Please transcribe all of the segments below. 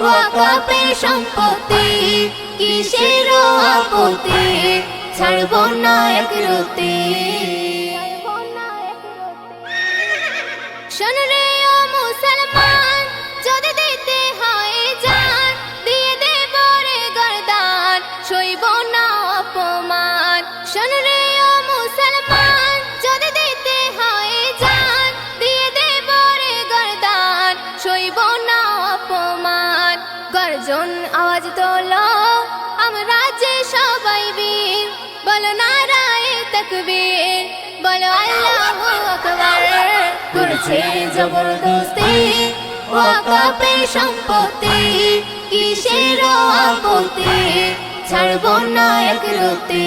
ওয়াকাপে কিসের ছাড়ব না এক রে হয় না অপমান। গর্জন আওয়াজ তোলো, আমরা যে সবাই বীর। বলো নারায় তকবীর, বলো আল্লাহু আকবার। করছে জবরদস্তি ওয়াকাপে সম্পত্তি, কিসের আপত্তি ছাড়ব না এক রতি।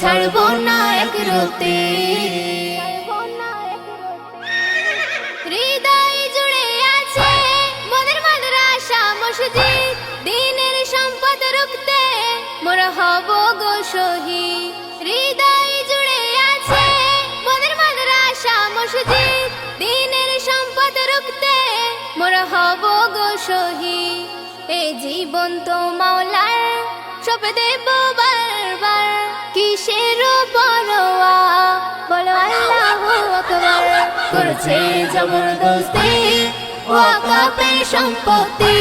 ছাড়ব না এক রতি। হৃদয় জুড়ে আছে মোদের দিনের সম্পদ রুখতে মোর হব গো শহীদ। জুড়ে আছে মোদের মাদ্রাসা মসজিদ, দিনের সম্পদ রুখতে মোর হব গো এই জীবন তো মাওলার সব দেব বারবার। কিসের পরোয়া বলো আকবার। করছে জবরদস্তি সম্পত্তি।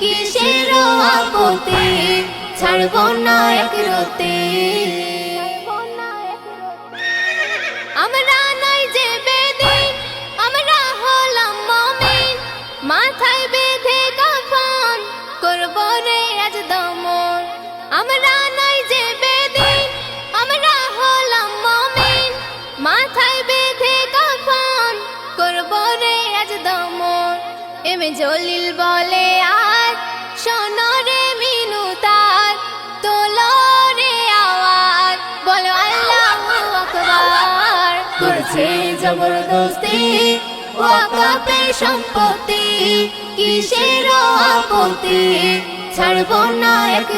কিসের আপত্তি? ছাড়ব না এক আমরা নই যে বেদিন আমরা হলাম মমিন। মাথায় এমে জলিল বলে, আর শোনো রে মিনু তার, তোলো রে আওয়াজ বলো, আল্লাহু আকবার। করছে জবরদস্তি, ওয়াকাপে সম্পত্তি, কিসের আপত্তি? ছাড়ব না এক